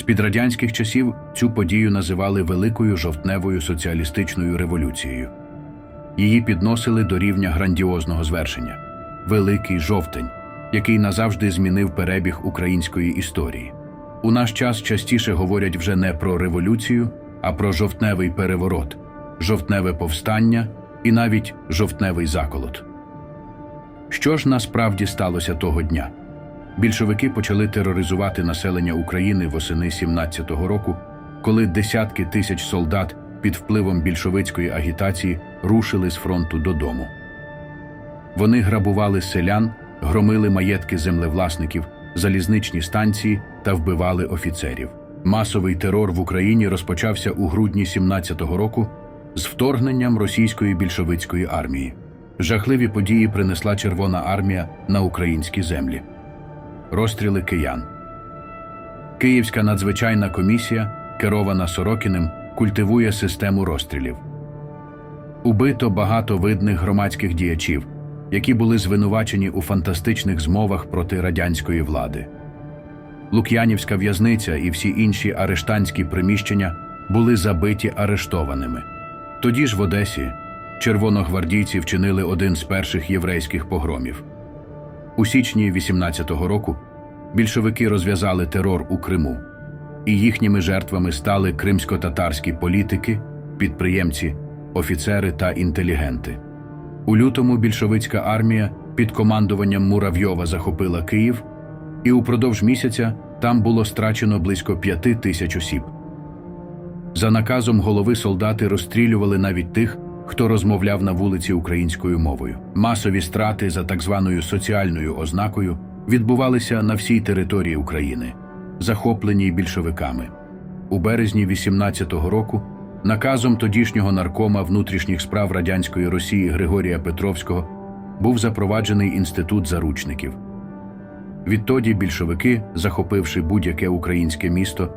З-під радянських часів цю подію називали Великою жовтневою соціалістичною революцією. Її підносили до рівня грандіозного звершення Великий жовтень, який назавжди змінив перебіг української історії. У наш час частіше говорять вже не про революцію, а про жовтневий переворот, жовтневе повстання і навіть жовтневий заколот. Що ж насправді сталося того дня? Більшовики почали тероризувати населення України восени 17-го року, коли десятки тисяч солдат під впливом більшовицької агітації рушили з фронту додому. Вони грабували селян, громили маєтки землевласників, залізничні станції та вбивали офіцерів. Масовий терор в Україні розпочався у грудні 17-го року з вторгненням російської більшовицької армії. Жахливі події принесла Червона армія на українські землі. Розстріли киян. Київська надзвичайна комісія, керована Сорокіним, культивує систему розстрілів. Убито багато видних громадських діячів, які були звинувачені у фантастичних змовах проти радянської влади. Лук'янівська в'язниця і всі інші арештанські приміщення були забиті арештованими. Тоді ж в Одесі червоногвардійці вчинили один з перших єврейських погромів. У січні 18-го року більшовики розв'язали терор у Криму, і їхніми жертвами стали кримсько-татарські політики, підприємці, офіцери та інтелігенти. У лютому більшовицька армія під командуванням Муравйова захопила Київ, і упродовж місяця там було страчено близько п'яти тисяч осіб. За наказом голови солдати розстрілювали навіть тих, хто розмовляв на вулиці українською мовою. Масові страти за так званою соціальною ознакою відбувалися на всій території України, захопленій більшовиками. У березні 18-го року наказом тодішнього наркома внутрішніх справ радянської Росії Григорія Петровського був запроваджений інститут заручників. Відтоді більшовики, захопивши будь-яке українське місто,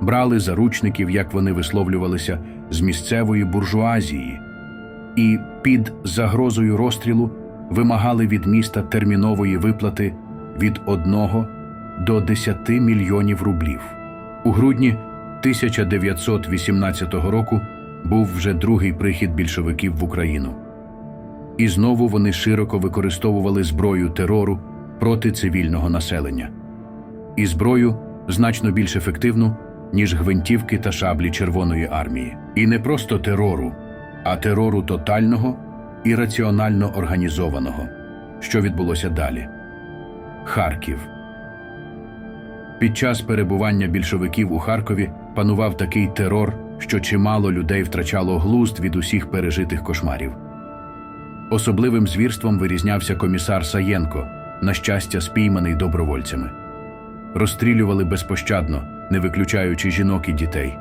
брали заручників, як вони висловлювалися, з місцевої буржуазії і під загрозою розстрілу вимагали від міста термінової виплати від 1 до 10 мільйонів рублів. У грудні 1918 року був вже другий прихід більшовиків в Україну. І знову вони широко використовували зброю терору проти цивільного населення. І зброю значно більш ефективну, ніж гвинтівки та шаблі Червоної армії. І не просто терору, а терору тотального і раціонально організованого. Що відбулося далі? Харків. Під час перебування більшовиків у Харкові панував такий терор, що чимало людей втрачало глузд від усіх пережитих кошмарів. Особливим звірством вирізнявся комісар Саєнко, на щастя, спійманий добровольцями. Розстрілювали безпощадно, не виключаючи жінок і дітей.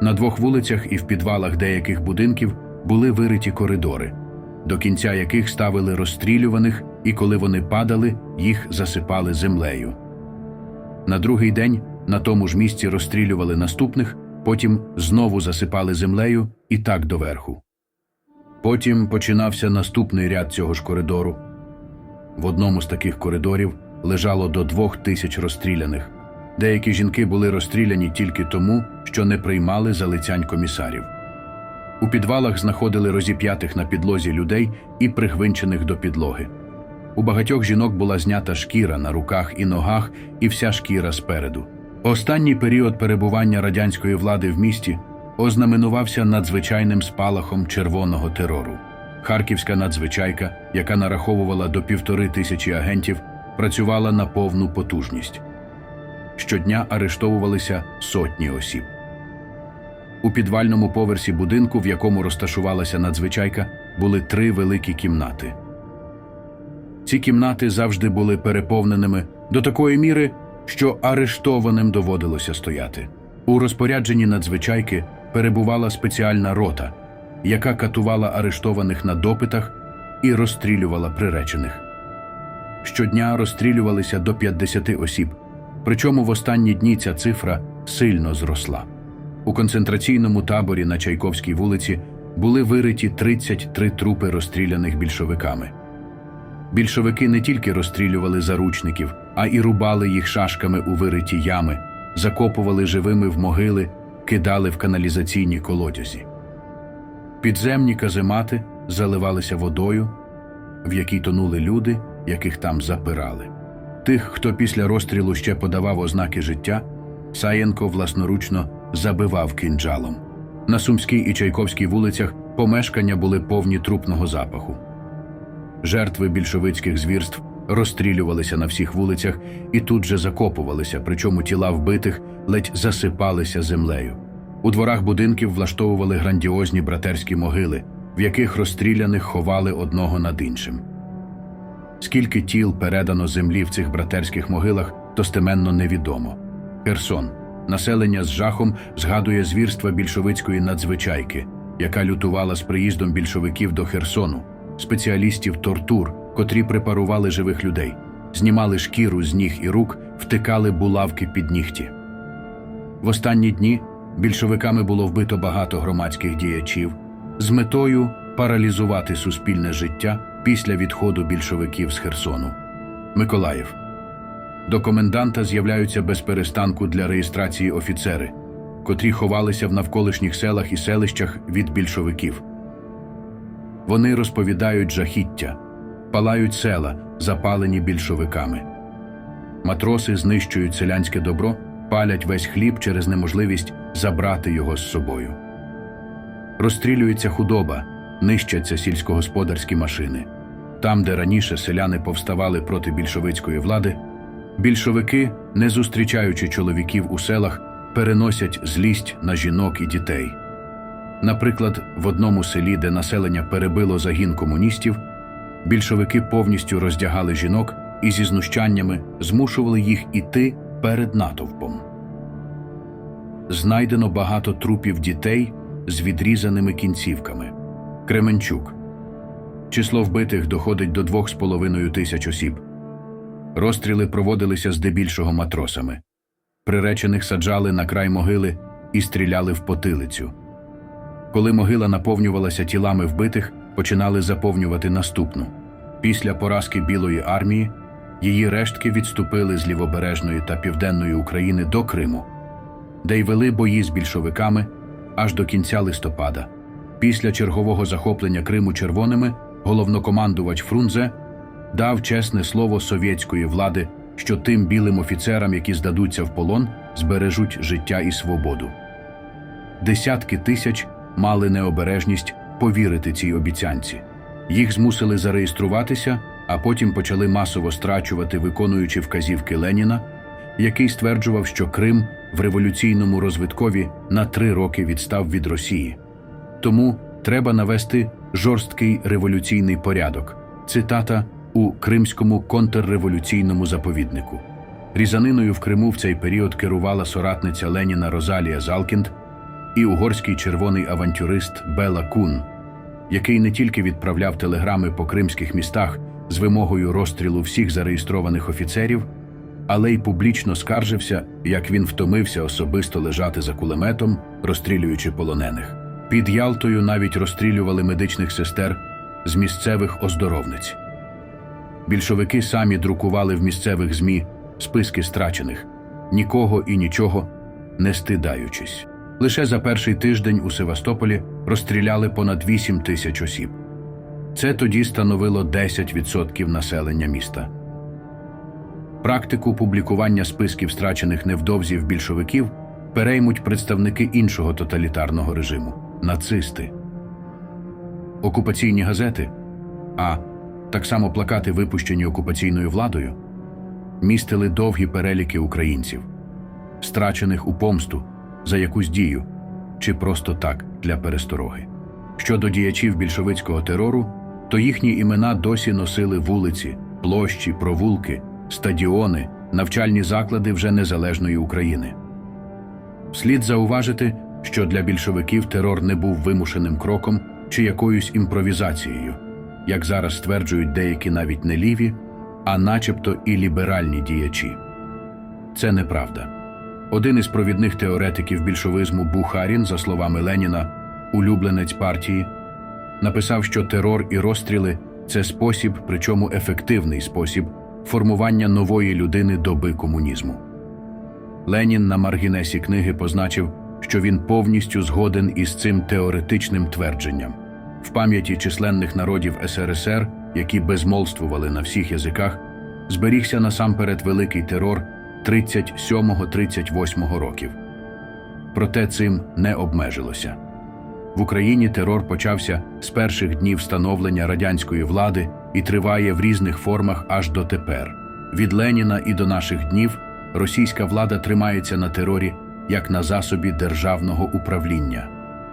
На двох вулицях і в підвалах деяких будинків були вириті коридори, до кінця яких ставили розстрілюваних, і коли вони падали, їх засипали землею. На другий день на тому ж місці розстрілювали наступних, потім знову засипали землею і так доверху. Потім починався наступний ряд цього ж коридору. В одному з таких коридорів лежало до двох тисяч розстріляних. Деякі жінки були розстріляні тільки тому, що не приймали залицянь комісарів. У підвалах знаходили розіп'ятих на підлозі людей і пригвинчених до підлоги. У багатьох жінок була знята шкіра на руках і ногах, і вся шкіра спереду. Останній період перебування радянської влади в місті ознаменувався надзвичайним спалахом червоного терору. Харківська надзвичайка, яка нараховувала до півтори тисячі агентів, працювала на повну потужність. Щодня арештовувалися сотні осіб. У підвальному поверсі будинку, в якому розташувалася надзвичайка, були три великі кімнати. Ці кімнати завжди були переповненими до такої міри, що арештованим доводилося стояти. У розпорядженні надзвичайки перебувала спеціальна рота, яка катувала арештованих на допитах і розстрілювала приречених. Щодня розстрілювалися до 50 осіб, причому в останні дні ця цифра сильно зросла. У концентраційному таборі на Чайковській вулиці були вириті 33 трупи розстріляних більшовиками. Більшовики не тільки розстрілювали заручників, а і рубали їх шашками у вириті ями, закопували живими в могили, кидали в каналізаційні колодязі. Підземні каземати заливалися водою, в якій тонули люди, яких там запирали. Тих, хто після розстрілу ще подавав ознаки життя, Саєнко власноручно забивав кинджалом. На Сумській і Чайковській вулицях помешкання були повні трупного запаху. Жертви більшовицьких звірств розстрілювалися на всіх вулицях і тут же закопувалися, причому тіла вбитих ледь засипалися землею. У дворах будинків влаштовували грандіозні братерські могили, в яких розстріляних ховали одного над іншим. Скільки тіл передано землі в цих братерських могилах, достеменно невідомо. Херсон. Населення з жахом згадує звірства більшовицької надзвичайки, яка лютувала з приїздом більшовиків до Херсону, спеціалістів тортур, котрі препарували живих людей, знімали шкіру з ніг і рук, втикали булавки під нігті. В останні дні більшовиками було вбито багато громадських діячів з метою паралізувати суспільне життя після відходу більшовиків з Херсону. Миколаїв. До коменданта з'являються без перестанку для реєстрації офіцери, котрі ховалися в навколишніх селах і селищах від більшовиків. Вони розповідають жахіття, палають села, запалені більшовиками. Матроси знищують селянське добро, палять весь хліб через неможливість забрати його з собою. Розстрілюється худоба, нищаться сільськогосподарські машини. Там, де раніше селяни повставали проти більшовицької влади, більшовики, не зустрічаючи чоловіків у селах, переносять злість на жінок і дітей. Наприклад, в одному селі, де населення перебило загін комуністів, більшовики повністю роздягали жінок і зі знущаннями змушували їх іти перед натовпом. Знайдено багато трупів дітей з відрізаними кінцівками. Кременчук. Число вбитих доходить до двох з половиною тисяч осіб. Розстріли проводилися здебільшого матросами. Приречених саджали на край могили і стріляли в потилицю. Коли могила наповнювалася тілами вбитих, починали заповнювати наступну. Після поразки Білої армії її рештки відступили з лівобережної та південної України до Криму, де й вели бої з більшовиками аж до кінця листопада. Після чергового захоплення Криму червоними головнокомандувач Фрунзе дав чесне слово совєтської влади, що тим білим офіцерам, які здадуться в полон, збережуть життя і свободу. Десятки тисяч мали необережність повірити цій обіцянці. Їх змусили зареєструватися, а потім почали масово страчувати, виконуючи вказівки Леніна, який стверджував, що Крим в революційному розвиткові на три роки відстав від Росії. Тому треба навести жорсткий революційний порядок. Цитата у Кримському контрреволюційному заповіднику. Різаниною в Криму в цей період керувала соратниця Леніна Розалія Залкінд і угорський червоний авантюрист Бела Кун, який не тільки відправляв телеграми по кримських містах з вимогою розстрілу всіх зареєстрованих офіцерів, але й публічно скаржився, як він втомився особисто лежати за кулеметом, розстрілюючи полонених. Під Ялтою навіть розстрілювали медичних сестер з місцевих оздоровниць. Більшовики самі друкували в місцевих ЗМІ списки страчених, нікого і нічого не стидаючись. Лише за перший тиждень у Севастополі розстріляли понад 8 тисяч осіб. Це тоді становило 10% населення міста. Практику публікування списків страчених невдовзів більшовиків переймуть представники іншого тоталітарного режиму нацисти. Окупаційні газети, а так само плакати, випущені окупаційною владою, містили довгі переліки українців, страчених у помсту за якусь дію чи просто так для перестороги. Щодо діячів більшовицького терору, то їхні імена досі носили вулиці, площі, провулки, стадіони, навчальні заклади вже незалежної України. Слід зауважити, що для більшовиків терор не був вимушеним кроком чи якоюсь імпровізацією, як зараз стверджують деякі навіть не ліві, а начебто і ліберальні діячі. Це неправда. Один із провідних теоретиків більшовизму Бухарін, за словами Леніна, улюбленець партії, написав, що терор і розстріли це спосіб, причому ефективний спосіб формування нової людини доби комунізму. Ленін на маргінесі книги позначив, що він повністю згоден із цим теоретичним твердженням. В пам'яті численних народів СРСР, які безмолвствували на всіх язиках, зберігся насамперед великий терор 37-38 років. Проте цим не обмежилося. В Україні терор почався з перших днів становлення радянської влади і триває в різних формах аж дотепер. Від Леніна і до наших днів російська влада тримається на терорі як на засобі державного управління.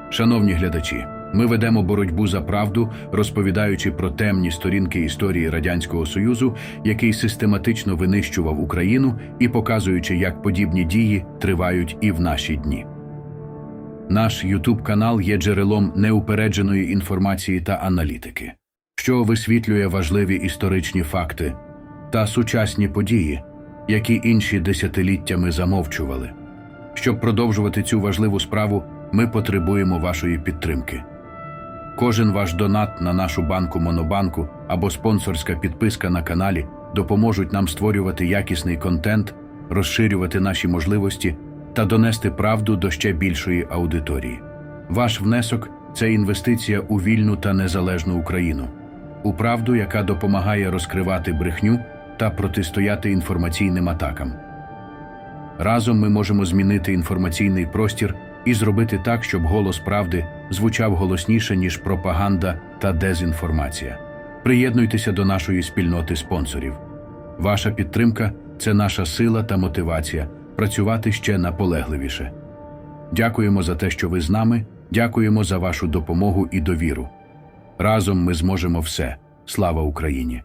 Шановні глядачі, ми ведемо боротьбу за правду, розповідаючи про темні сторінки історії Радянського Союзу, який систематично винищував Україну, і показуючи, як подібні дії тривають і в наші дні. Наш YouTube канал є джерелом неупередженої інформації та аналітики, що висвітлює важливі історичні факти та сучасні події, які інші десятиліттями замовчували. Щоб продовжувати цю важливу справу, ми потребуємо вашої підтримки. Кожен ваш донат на нашу банку Монобанку або спонсорська підписка на каналі допоможуть нам створювати якісний контент, розширювати наші можливості та донести правду до ще більшої аудиторії. Ваш внесок це інвестиція у вільну та незалежну Україну, у правду, яка допомагає розкривати брехню та протистояти інформаційним атакам. Разом ми можемо змінити інформаційний простір і зробити так, щоб голос правди звучав голосніше, ніж пропаганда та дезінформація. Приєднуйтеся до нашої спільноти спонсорів. Ваша підтримка це наша сила та мотивація працювати ще наполегливіше. Дякуємо за те, що ви з нами, дякуємо за вашу допомогу і довіру. Разом ми зможемо все. Слава Україні!